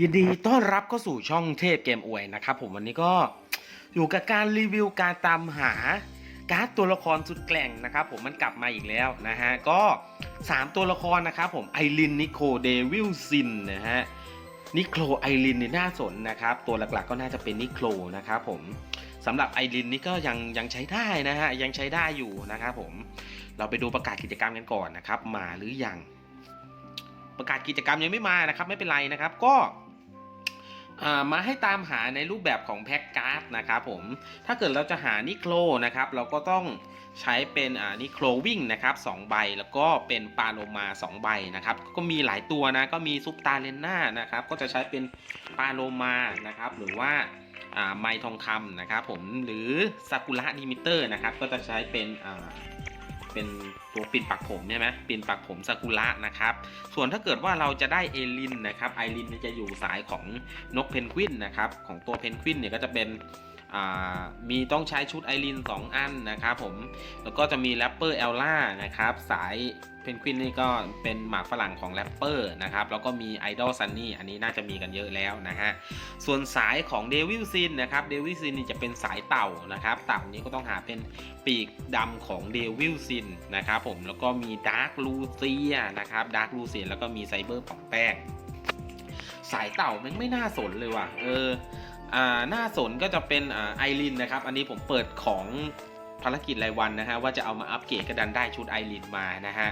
ยินดีต้อนรับเข้าสู่ช่องเทพเกมอวยนะครับผมวันนี้ก็อยู่กับการรีวิวการตามหาการ์ดตัวละครสุดแกล่งนะครับผมมันกลับมาอีกแล้วนะฮะก็ 3 ตัวละครนะครับผมไอรินนิโคเดวิลซินนะฮะนิโคลไอรินนี่น่าสนนะครับตัวหลักๆก็น่าจะเป็นนิโคลนะครับผมสำหรับไอรินนี่ก็ยังยังใช้ได้นะฮะยังใช้ได้อยู่นะครับผมเราไปดูประกาศกิจกรรมกันก่อนนะครับมาหรือยังประกาศกิจกรรมยังไม่มานะครับไม่เป็นไรนะครับก็ มาให้ตามหาในรูปแบบของแพ็กการ์ดนะครับผมถ้าเกิดเราจะหานิโคลนะครับเราก็ต้องใช้เป็นนิโคลวิ่งนะครับสองใบแล้วก็เป็นปาโลมาสองใบนะครับก็มีหลายตัวนะก็มีซุปตาเลนน่านะครับก็จะใช้เป็นปาโลมานะครับหรือว่าไมทองคำนะครับผมหรือซากุระดิมิเตอร์นะครับก็จะใช้เป็น เป็นตัวปิดปักผมใช่ไหมปิดปักผมซากุระนะครับ ส่วนถ้าเกิดว่าเราจะได้เอลินนะครับไอรินจะอยู่สายของนกเพนกวินนะครับของตัวเพนกวินเนี่ยก็จะเป็น มีต้องใช้ชุดไอริน 2 อันนะครับผม แล้วก็จะมีแรปเปอร์เอลล่านะครับ สายเพนกวินนี่ก็เป็นหมากฝรั่งของแรปเปอร์นะครับ แล้วก็มีไอดอลซันนี่อันนี้น่าจะมีกันเยอะแล้วนะฮะ ส่วนสายของเดวิลซินนะครับ เดวิลซินนี่จะเป็นสายเต่านะครับ เต่านี้ก็ต้องหาเป็นปีกดำของเดวิลซินนะครับผม แล้วก็มีดาร์คลูเซียนะครับ ดาร์คลูเซียแล้วก็มีไซเบอร์ปองแป้ง สายเต่ามันไม่น่าสนเลยว่ะ เออ อ่าน่าสนก็จะเป็นไอรินนะครับ อันนี้ผมเปิดของภารกิจรายวันนะฮะว่าจะเอามาอัปเกรดก็ดันได้ชุดไอรินมานะฮะ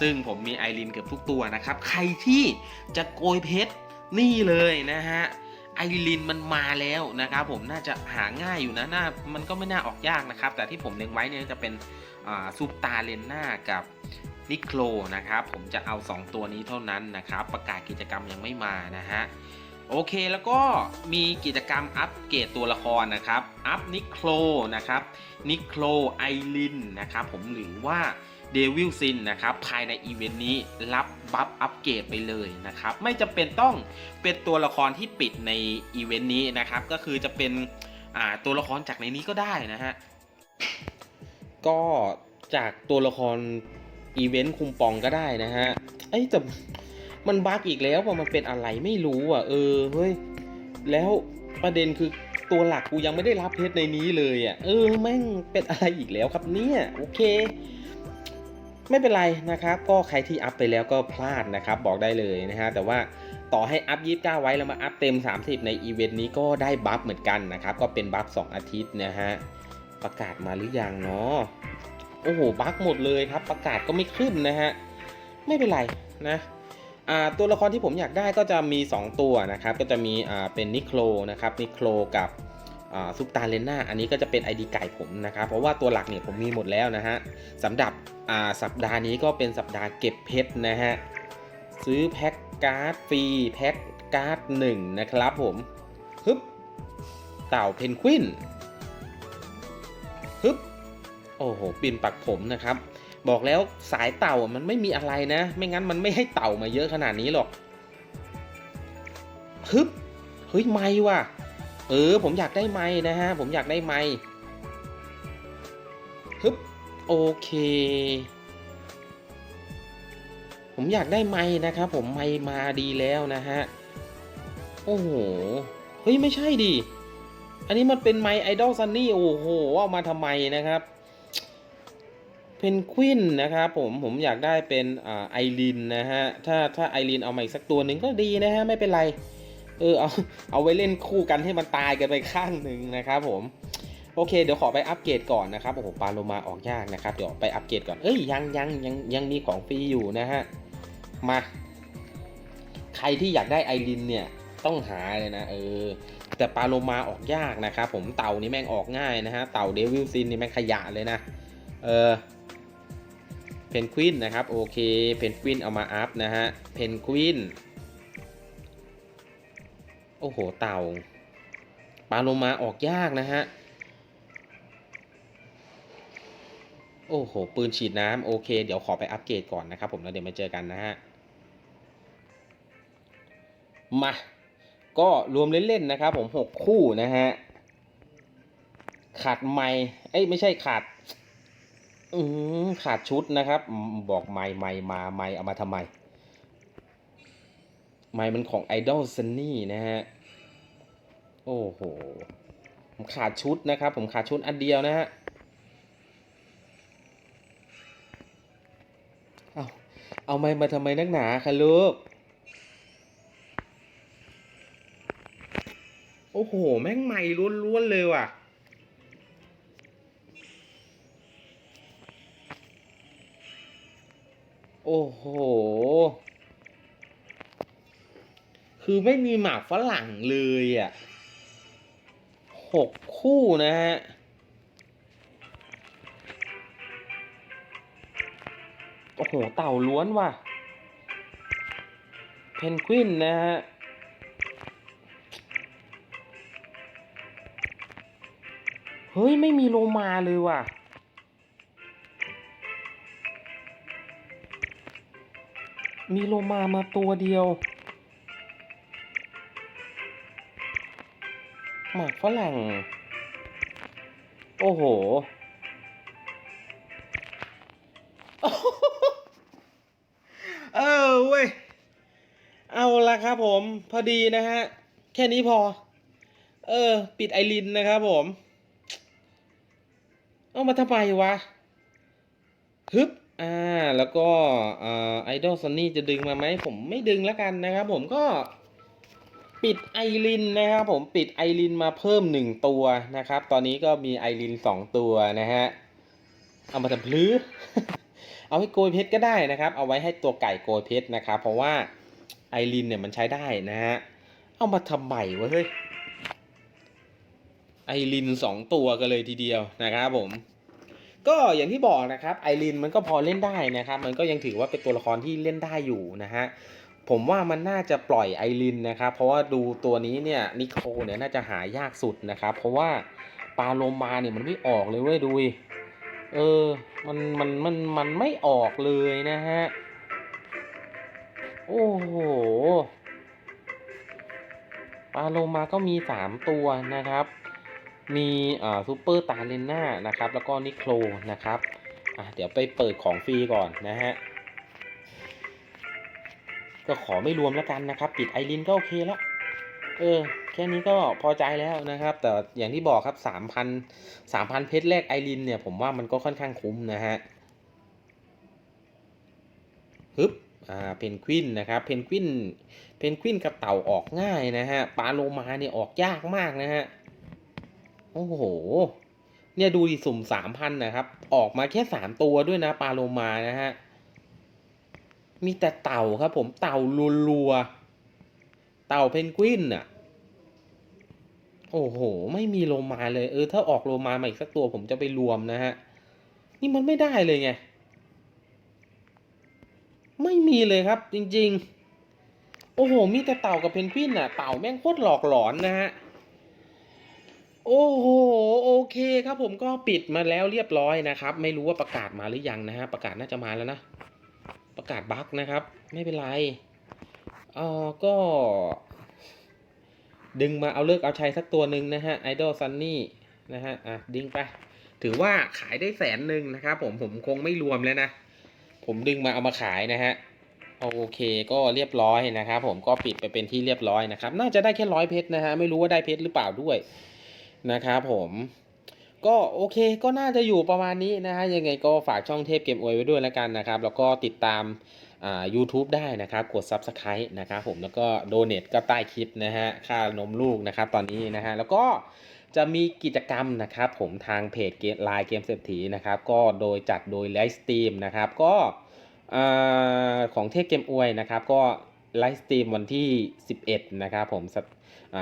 ซึ่งผมมีไอรินเกือบทุกตัวนะครับ ใครที่จะโกยเพชรนี่เลยนะฮะไอรินมันมาแล้วนะครับผมน่าจะหาง่ายอยู่นะน่ามันก็ไม่น่าออกยากนะครับ แต่ที่ผมเล็งไว้เนี่ยจะเป็นซูปตาเลนนากับนิโคลนะครับ ผมจะเอา 2 ตัวนี้เท่านั้นนะครับ ประกาศกิจกรรมยังไม่มานะฮะ โอเคแล้วก็มีกิจกรรมอัปเกรดตัวละครนะครับ อัพนิโคลนะครับนิโคลไอรินนะครับผมหรือว่าเดวิลซินนะครับภายในอีเวนต์นี้รับบัฟอัปเกรดไปเลยนะครับไม่จำเป็นต้องเป็นตัวละครที่ปิดในอีเวนต์นี้นะครับก็คือจะเป็นตัวละครจากในนี้ก็ได้นะฮะก็จากตัวละครอีเวนต์คุมปองก็ได้นะฮะไอ้แต่ มันบั๊กอีกแล้วว่ามันเป็นอะไรไม่รู้อะ เออเฮ้ยแล้วประเด็นคือตัวหลักกูยังไม่ได้รับเพชรในนี้เลยอะเออแม่งเป็นอะไรอีกแล้วครับเนี่ยโอเค ไม่เป็นไรนะครับ ก็ใครที่อัพไปแล้วก็พลาดนะครับ บอกได้เลยนะฮะแต่ว่าต่อให้อัพ29 ไว้แล้วมาอัพเต็ม 30 ในอีเวนต์นี้ก็ได้บัฟเหมือนกันนะครับ ก็เป็นบัฟ2อาทิตย์นะฮะประกาศมาหรือยังเนาะโอ้โหบัฟหมดเลยครับ ประกาศก็ไม่ขึ้นนะฮะไม่เป็นไรนะ ตัวละครที่ผมอยากได้ก็จะมี 2 ตัวนะครับ ก็จะมีเป็นนิโคลนะครับนิโคลกับซุปตาเลนนาอันนี้ก็จะเป็น ID ไก่ผมนะครับ เพราะว่าตัวหลักเนี่ยผมมีหมดแล้วนะฮะสำหรับสัปดาห์นี้ก็เป็นสัปดาห์เก็บเพชรนะฮะซื้อแพ็คการ์ดฟรีแพ็คการ์ดหนึ่งนะครับผมฮึบเต่าเพนกวินฮึบโอ้โหปินปักผมนะครับ บอกแล้วสายเต่ามันไม่มีอะไรนะ ไม่งั้นมันไม่ให้เต่ามาเยอะขนาดนี้หรอกฮึบเฮ้ยไม่ว่ะ เออ ผมอยากได้ไม้นะฮะ ผมอยากได้ไม้ฮึบโอเค ผมอยากได้ไม้นะครับผมไม้มาดีแล้วนะฮะ โอ้โห เฮ้ยไม่ใช่ดิ อันนี้มันเป็นไม้ไอดอลซันนี่โอ้โหเอามาทำไมนะครับ เพนกวินนะครับผมผมอยากได้เป็นไอรินนะฮะ ถ้าถ้าไอรินเอามาอีกสักตัวหนึ่งก็ดีนะฮะ ไม่เป็นไร เออเอาเอาไว้เล่นคู่กันให้มันตายกันไปข้างหนึ่งนะครับผม โอเค เดี๋ยวขอไปอัปเกรดก่อนนะครับโอ้โหปาโลมาออกยากนะครับ เดี๋ยวไปอัปเกรดก่อน เอ้ยยังยังยังยังมีของฟรีอยู่นะฮะ มา ใครที่อยากได้ไอรินเนี่ยต้องหาเลยนะ เออ แต่ปาโลมาออกยากนะครับผมเต่านี่แม่งออกง่ายนะฮะเต่าเดวิลซินนี่แม่งขยะเลยนะ เออ เพนกวินนะครับโอเคเพนกวินเอามาอัพนะฮะเพนกวินโอ้โหเต่าปลาโลมาออกยากนะฮะโอ้โหปืนฉีดน้ำโอเค เดี๋ยวขอไปอัปเกรดก่อนนะครับผมแล้วเดี๋ยวมาเจอกันนะฮะมาก็รวมเล่นๆนะครับผมหกคู่นะฮะขาดไม้เอ้ยไม่ใช่ขาด อืมขาดชุดนะครับ บอกไม้ไม้มาไม้เอามาทำไม ไม้มันของ Idol Sunny นะฮะ โอ้โห ผมขาดชุดนะครับ ผมขาดชุดอันเดียวนะฮะเอาเอาไม้มาทำไมนักหนาคะลูก โอ้โห แม่งใหม่ล้วนๆเลยว่ะ โอ้โห คือไม่มีหมากฝรั่งเลยอะหกคู่นะฮะโอ้โห เต่าล้วนว่ะ เพนกวินนะฮะ เฮ้ย ไม่มีโลมาเลยว่ะ มีโลมามาตัวเดียว หมากฝรั่ง โอ้โห เออเว้ย เอาละครับผม พอดีนะฮะ แค่นี้พอ เออ ปิดไอรินนะครับผม เอามาทำไมวะ ฮึบ อ่าแล้วก็ไอดอลซันนี่จะดึงมาไหมผมไม่ดึงแล้วกันนะครับผมก็ปิดไอรินนะครับผมปิดไอรินมาเพิ่มหนึ่งตัวนะครับ ตอนนี้ก็มีไอรินสองตัวนะฮะเอามาทำพลื้อเอาให้โกยเพชรก็ได้นะครับ เอาไว้ให้ตัวไก่โกยเพชรนะครับ เพราะว่าไอรินเนี่ยมันใช้ได้นะฮะเอามาทำใหม่วะเฮ้ยไอรินสองตัวกันเลยทีเดียวนะครับผม ก็อย่างที่บอกนะครับไอรินมันก็พอเล่นได้นะครับ มันก็ยังถือว่าเป็นตัวละครที่เล่นได้อยู่นะฮะผมว่ามันน่าจะปล่อยไอรินนะครับ เพราะว่าดูตัวนี้เนี่ยนิโคลเนี่ยน่าจะหายากสุดนะครับ เพราะว่าปลาโลมาเนี่ยมันไม่ออกเลยเว้ยดูเออมันมันมันมันไม่ออกเลยนะฮะโอ้โหปลาโลมาก็มีสามตัวนะครับ มีซูเปอร์ตาเลน่านะครับ แล้วก็นิโคลนะครับอะเดี๋ยวไปเปิดของฟรีก่อนนะฮะ ก็ขอไม่รวมแล้วกันนะครับ ปิดไอรินก็โอเคแล้ว เออ แค่นี้ก็พอใจแล้วนะครับ แต่อย่างที่บอกครับสามพันสามพันเพชรแรกไอรินเนี่ย ผมว่ามันก็ค่อนข้างคุ้มนะฮะฮึบอ่าเพนกวินนะครับ เพนกวิน เพนกวินกับเต่าออกง่ายนะฮะ ปลาโลมาเนี่ยออกยากมากนะฮะ โอ้โห เนี่ยดูดิสุ่มสามพันนะครับ ออกมาแค่สามตัวด้วยนะ ปลาโลมานะฮะ มีแต่เต่าครับผมเต่ารัวๆ เต่าเพนกวินอะโอ้โห ไม่มีโลมาเลย เออ ถ้าออกโลมามาอีกสักตัวผมจะไปรวมนะฮะ นี่มันไม่ได้เลยไง ไม่มีเลยครับจริง ๆ โอ้โห มีแต่เต่ากับเพนกวินอะเต่าแม่งโคตรหลอกหลอนนะฮะ โอ้โหโอเคครับผมก็ปิดมาแล้วเรียบร้อยนะครับ ไม่รู้ว่าประกาศมาหรือยังนะฮะประกาศน่าจะมาแล้วนะ ประกาศบั๊กนะครับ ไม่เป็นไรเออก็ ดึงมาเอาเลิกเอาชัยสักตัวหนึ่งนะฮะไอดอลซันนี่นะฮะอะดึงไป ถือว่าขายได้แสนหนึ่งนะครับผมผมคงไม่รวมแล้วนะ ผมดึงมาเอามาขายนะฮะโอเคก็เรียบร้อยนะครับผมก็ปิดไปเป็นที่เรียบร้อยนะครับ น่าจะได้แค่ร้อยเพชรนะฮะไม่รู้ว่าได้เพชรหรือเปล่าด้วย นะครับผมก็โอเคก็น่าจะอยู่ประมาณนี้นะฮะยังไงก็ฝากช่องเทพเกมอวยไว้ด้วยแล้วกันนะครับ แล้วก็ติดตามอ่า YouTube ได้นะครับ กด Subscribe นะครับผมแล้วก็โดเน a ก็ใต้คลิปนะฮะค่านมลูกนะครับตอนนี้นะฮะแล้วก็จะมีกิจกรรมนะครับ ผมทางเพจเกมไลน์เกมเศรษฐีนะครับ ก็โดยจัดโดยไลฟ์สตรีมนะครับ ก็อ่าของเทพเกมอวยนะครับ ก็ไลฟ์สตรีมวันที่ 11 นะครับผม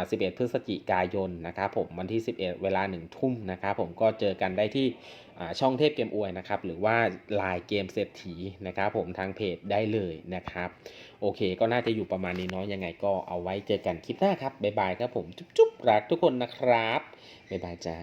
11 พฤศจิกายนนะครับผมวันที่ 11 เวลา 1 ทุ่มนะครับผมก็เจอกันได้ที่ช่องเทพเกมอวยนะครับหรือว่าไลน์เกมเศรษฐีนะครับผมทางเพจได้เลยนะครับ โอเคก็น่าจะอยู่ประมาณนี้เนาะยังไงก็เอาไว้เจอกันคลิปหน้าครับบ๊ายบายครับผมจุ๊บๆรักทุกคนนะครับบ๊ายบายจ้า